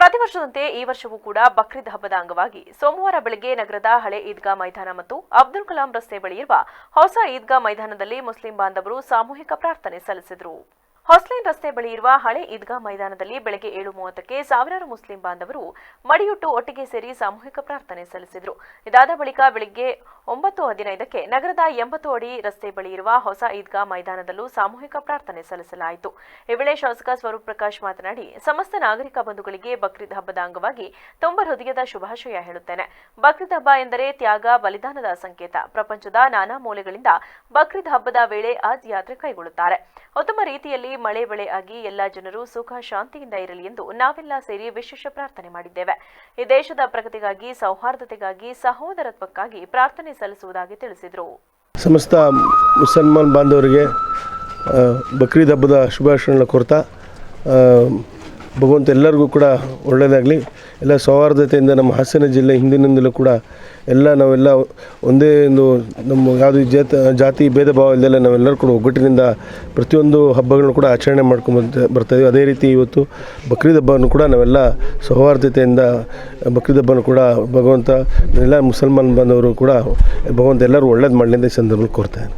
ಪ್ರತಿ ವರ್ಷದಂತೆ ಈ ವರ್ಷವೂ ಕೂಡ ಬಕ್ರೀದ್ ಹಬ್ಬದ ಅಂಗವಾಗಿ ಸೋಮವಾರ ಬೆಳಗ್ಗೆ ನಗರದ ಹಳೆ ಈದ್ಗಾ ಮೈದಾನ ಮತ್ತು ಅಬ್ದುಲ್ ಕಲಾಂ ರಸ್ತೆ ಬಳಿ ಇರುವ ಹೊಸ ಈದ್ಗಾ ಮೈದಾನದಲ್ಲಿ ಮುಸ್ಲಿಂ ಬಾಂಧವರು ಸಾಮೂಹಿಕ ಪ್ರಾರ್ಥನೆ ಸಲ್ಲಿಸಿದರು. ಹೊಸ್ಲೈನ್ ರಸ್ತೆ ಬಳಿ ಇರುವ ಹಳೆ ಈದ್ಗಾ ಮೈದಾನದಲ್ಲಿ ಬೆಳಗ್ಗೆ ಏಳು ಮೂವತ್ತಕ್ಕೆ ಸಾವಿರಾರು ಮುಸ್ಲಿಂ ಬಾಂಧವರು ಮಡಿಯುಟ್ಟು ಒಟ್ಟಿಗೆ ಸೇರಿ ಸಾಮೂಹಿಕ ಪ್ರಾರ್ಥನೆ ಸಲ್ಲಿಸಿದರು. ಇದಾದ ಬಳಿಕ ಬೆಳಗ್ಗೆ ಒಂಬತ್ತು ಹದಿನೈದಕ್ಕೆ ನಗರದ ಎಂಬತ್ತು ಅಡಿ ರಸ್ತೆ ಬಳಿ ಇರುವ ಹೊಸ ಈದ್ಗಾ ಮೈದಾನದಲ್ಲೂ ಸಾಮೂಹಿಕ ಪ್ರಾರ್ಥನೆ ಸಲ್ಲಿಸಲಾಯಿತು. ಈ ವೇಳೆ ಶಾಸಕ ಸ್ವರೂಪ್ ಪ್ರಕಾಶ್ ಮಾತನಾಡಿ, ಸಮಸ್ತ ನಾಗರಿಕ ಬಂಧುಗಳಿಗೆ ಬಕ್ರೀದ್ ಹಬ್ಬದ ಅಂಗವಾಗಿ ತುಂಬ ಹೃದಯದ ಶುಭಾಶಯ ಹೇಳುತ್ತೇನೆ. ಬಕ್ರೀದ್ ಹಬ್ಬ ಎಂದರೆ ತ್ಯಾಗ, ಬಲಿದಾನದ ಸಂಕೇತ. ಪ್ರಪಂಚದ ನಾನಾ ಮೂಲೆಗಳಿಂದ ಬಕ್ರೀದ್ ಹಬ್ಬದ ವೇಳೆ ಆಜ್ ಯಾತ್ರೆ ಕೈಗೊಳ್ಳುತ್ತಾರೆ. ಉತ್ತಮ ರೀತಿಯಲ್ಲಿ ಮಳೆ ಬೆಳೆ ಆಗಿ ಎಲ್ಲ ಜನರು ಸುಖ ಶಾಂತಿಯಿಂದ ಇರಲಿ ಎಂದು ನಾವೆಲ್ಲ ಸೇರಿ ವಿಶೇಷ ಪ್ರಾರ್ಥನೆ ಮಾಡಿದ್ದೇವೆ. ಈ ದೇಶದ ಪ್ರಗತಿಗಾಗಿ ಸೌಹಾರ್ದತೆಗಾಗಿ ಸಹೋದರತ್ವಕ್ಕಾಗಿ ಪ್ರಾರ್ಥನೆ ಸಲ್ಲಿಸುವುದಾಗಿ ತಿಳಿಸಿದರು. ಸಮಸ್ತ ಮುಸಲ್ಮಾನ್ ಬಾಂಧವರಿಗೆ ಬಕ್ರೀದ್ ಹಬ್ಬದ ಶುಭಾಶಯಗಳನ್ನು ಕೋರ್ತಾ ಆ, ಭಗವಂತ ಎಲ್ಲರಿಗೂ ಕೂಡ ಒಳ್ಳೆಯದಾಗಲಿ. ಎಲ್ಲ ಸೌಹಾರ್ದತೆಯಿಂದ ನಮ್ಮ ಹಾಸನ ಜಿಲ್ಲೆ ಹಿಂದಿನಿಂದಲೂ ಕೂಡ ಎಲ್ಲ ನಾವೆಲ್ಲ ಒಂದೇ ಒಂದು ನಮ್ಮ ಯಾವುದೇ ಜಾತ, ಜಾತಿ ಭೇದ ಭಾವ ಇಲ್ಲದೆಲ್ಲ ನಾವೆಲ್ಲರೂ ಕೂಡ ಒಗ್ಗಟ್ಟಿನಿಂದ ಪ್ರತಿಯೊಂದು ಹಬ್ಬಗಳನ್ನು ಕೂಡ ಆಚರಣೆ ಮಾಡ್ಕೊಂಡು ಬರ್ತಾಯಿದ್ವಿ ಅದೇ ರೀತಿ ಇವತ್ತು ಬಕ್ರೀದ್ ಹಬ್ಬವನ್ನು ಕೂಡ ನಾವೆಲ್ಲ ಸೌಹಾರ್ದತೆಯಿಂದ, ಬಕ್ರೀದ್ ಹಬ್ಬವನ್ನು ಕೂಡ ಭಗವಂತ ಎಲ್ಲ ಮುಸಲ್ಮಾನ್ ಬಾಂಧವರು ಕೂಡ ಭಗವಂತ ಎಲ್ಲರೂ ಒಳ್ಳೇದು ಮಾಡಲಿ ಅಂತ ಈ ಸಂದರ್ಭದಲ್ಲಿ ಕೋರ್ತಾ ಇದ್ದೀನಿ.